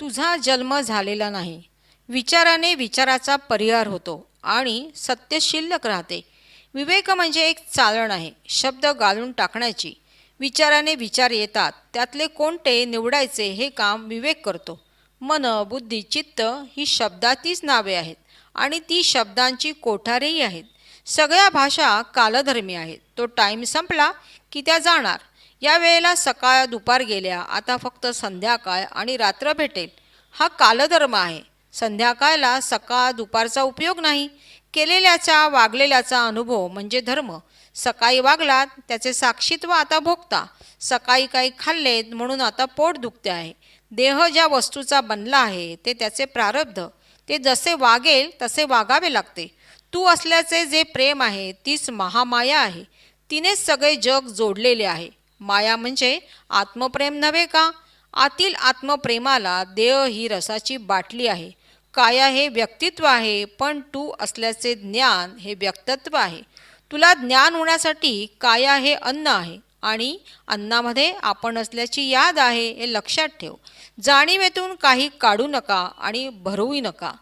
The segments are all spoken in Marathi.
तुझा जन्म झालेला नाही. विचाराने विचाराचा परिहार होतो आणि सत्य शिल्लक राहते. विवेक म्हणजे एक चालण आहे शब्द गाळून टाकण्याची. विचाराने विचार येतात त्यातले कोणते निवडायचे हे काम विवेक करतो. मन बुद्धी चित्त ही शब्दातीच नावे आहेत आणि ती शब्दांची कोठारेही आहेत. सगळ्या भाषा कालधर्मी आहेत. तो टाईम संपला की त्या जाणार. या वेळेला सकाळ दुपार गेल्या. आता फक्त संध्याकाळ आणि रात्र भेटेल. हा कालधर्म आहे. संध्याकाळला सकाळ दुपारचा उपयोग नाही. केलेल्याचा वागलेल्याचा अनुभव म्हणजे धर्म. सकाळी वागलात त्याचे साक्षीत्व आता भोगता. सकाळी काही खाल्लेत म्हणून आता पोट दुखते आहे. देह ज्या वस्तूचा बनला आहे ते त्याचे प्रारब्ध. ते जसे वागेल तसे वागावे लागते. तू असल्याचे जे प्रेम आहे तीच महामाया आहे. तिनेच सगळे जग जोडलेले आहे. माया म्हणजे आत्मप्रेम नव्हे का? आतील आत्मप्रेमाला देह ही रसाची बाटली आहे. काया हे व्यक्तित्व आहे पण तू असल्याचे ज्ञान हे व्यक्तित्व आहे. तुला ज्ञान होण्यासाठी काया हे अन्न आहे आणि अन्नामध्ये आपण असल्याची याद आहे हे लक्षात ठेव. जाणीवेतून काही काढू नका आणि भरवू नका.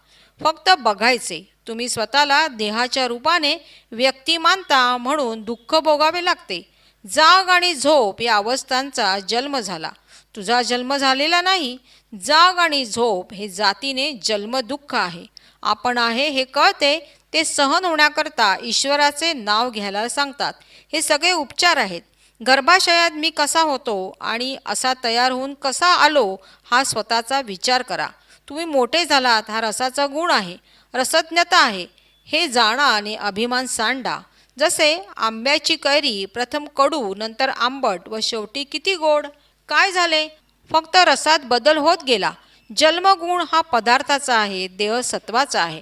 फक्त बघायचे. तुम्ही स्वतःला देहाच्या रूपाने व्यक्ती मानता म्हणून दुःख भोगावे लागते. जाग आणि झोप या अवस्थांचा जन्म झाला. तुझा जन्म झालेला नाही जाग आणि झोप हे जातीने जन्मदुःख आहे. आपण आहे हे कळते ते सहन होण्याकरता ईश्वराचे नाव घ्यायला सांगतात. हे सगळे उपचार आहेत. गर्भाशयात मी कसा होतो आणि असा तयार होऊन कसा आलो हा स्वतःचा विचार करा. तुम्ही मोठे झालात हा रसाचा गुण आहे. रसज्ञता आहे. हे जाणा आणि अभिमान सांडा. जसे आंब्याची कैरी प्रथम कडू नंतर आंबट व शेवटी किती गोड? काय झाले? फक्त रसात बदल होत गेला. जन्मगुण हा पदार्थाचा आहे देह सत्वाचा आहे.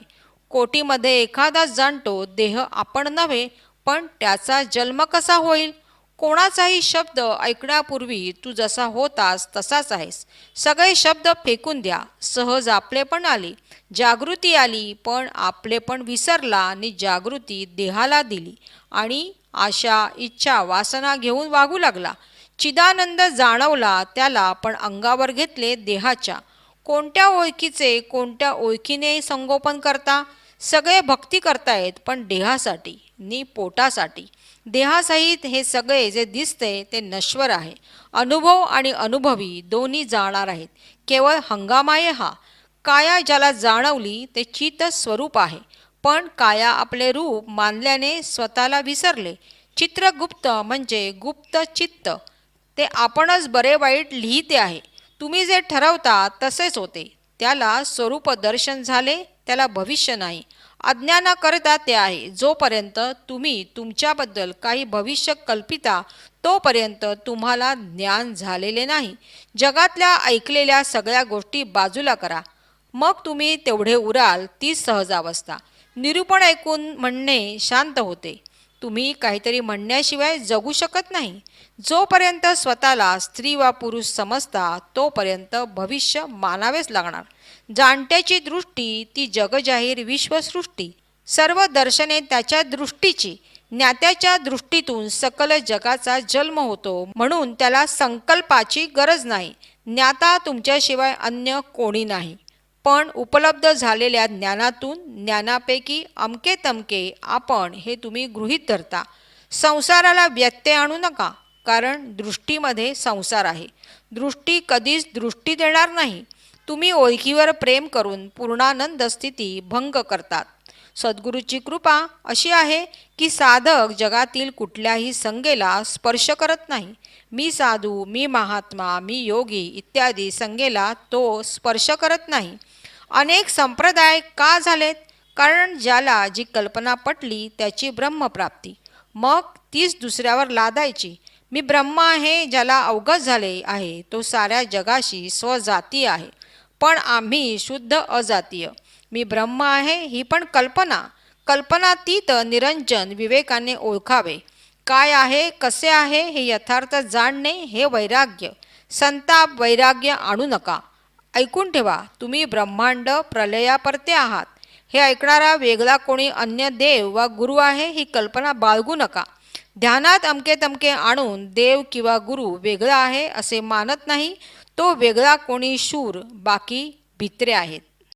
कोटीमध्ये एखादा जाणतो देह आपण नव्हे पण त्याचा जन्म कसा होईल? कोणाचाही शब्द ऐकण्यापूर्वी तू जसा होतास तसाच आहेस. सगळे शब्द फेकून द्या. सहज आपले पण आले. जागृती आली पण आपले पण विसरला आणि जागृती देहाला दिली. आणि आशा इच्छा वासना घेऊन वागू लागला. चिदानंद जाणवला त्याला पण अंगावर घेतले देहाच्या. कोणत्या ओळखीचे कोणत्या ओळखीने संगोपन करता? सगळे भक्ती करतायत पण देहासाठी नि पोटासाठी. देहासहित हे सगळे जे दिसते ते नश्वर आहे. अनुभव आणि अनुभवी दोन्ही जाणार आहेत. केवळ हंगामाये हा. काया ज्याला जाणवली ते चित स्वरूप आहे. पण काया आपले रूप मानल्याने स्वतःला विसरले. चित्रगुप्त म्हणजे गुप्त चित्त. ते आपणच बरे वाईट लिहिते आहे. तुम्ही जे ठरवता तसेच होते. त्याला स्वरूप दर्शन झाले त्याला भविष्य नाही. अज्ञानाकरता ते आहे. जोपर्यंत तुम्ही तुमच्याबद्दल काही भविष्य कल्पिता तोपर्यंत तुम्हाला ज्ञान झालेले नाही. जगातल्या ऐकलेल्या सगळ्या गोष्टी बाजूला करा. मग तुम्ही तेवढे उराल तीच सहजावस्था. निरूपण ऐकून म्हणणे शांत होते. तुम्ही काहीतरी म्हणण्याशिवाय जगू शकत नाही. जोपर्यंत स्वतःला स्त्री वा पुरुष समजता तोपर्यंत भविष्य मानावेच लागणार. जाणत्याची दृष्टी ती जगजाहीर विश्वसृष्टी. सर्व दर्शने त्याच्या दृष्टीची ज्ञात्याच्या दृष्टीतून सकल जगाचा जन्म होतो म्हणून त्याला संकल्पाची गरज नाही. ज्ञाता तुमच्याशिवाय अन्य कोणी नाही. पण उपलब्ध झालेल्या ज्ञानातून ज्ञानापैकी अमके तमके आपण हे तुम्ही गृहीत धरता. संसाराला व्यत्यय आणू नका कारण दृष्टीमध्ये संसार आहे. दृष्टी कधीच दृष्टी देणार नाही. तुम्ही ओळखीवर प्रेम करून पूर्णानंद स्थिती भंग करतात. सद्गुरूची कृपा अशी आहे की साधक जगातील कुठल्याही संगेला स्पर्श करत नाही. मी साधू मी महात्मा मी योगी इत्यादी संगेला तो स्पर्श करत नाही. अनेक संप्रदाय का झालेत? कारण ज्याला जी कल्पना पटली त्याची ब्रह्मप्राप्ती. मग तीच दुसऱ्यावर लादायची. मी ब्रह्म आहे ज्याला अवगत झाले आहे तो साऱ्या जगाशी स्वजाती आहे. पण आम्ही शुद्ध अजातीय. मी ब्रह्म आहे ही पण कल्पना. कल्पनातीत निरंजन विवेकाने ओळखावे. काय आहे कसे आहे हे यथार्थ जाणणे हे वैराग्य. संताप वैराग्य आणू नका. ऐकून ठेवा तुम्ही ब्रह्मांड प्रलयापर्ते आहात. हे ऐकणारा वेगळा कोणी अन्य देव वा गुरु आहे ही कल्पना बाळगू नका. ध्यानात अमके तमके आणून देव किंवा गुरु वेगळा आहे असे मानत नाही तो वेगळा कोणी शूर बाकी भित्रे आहेत.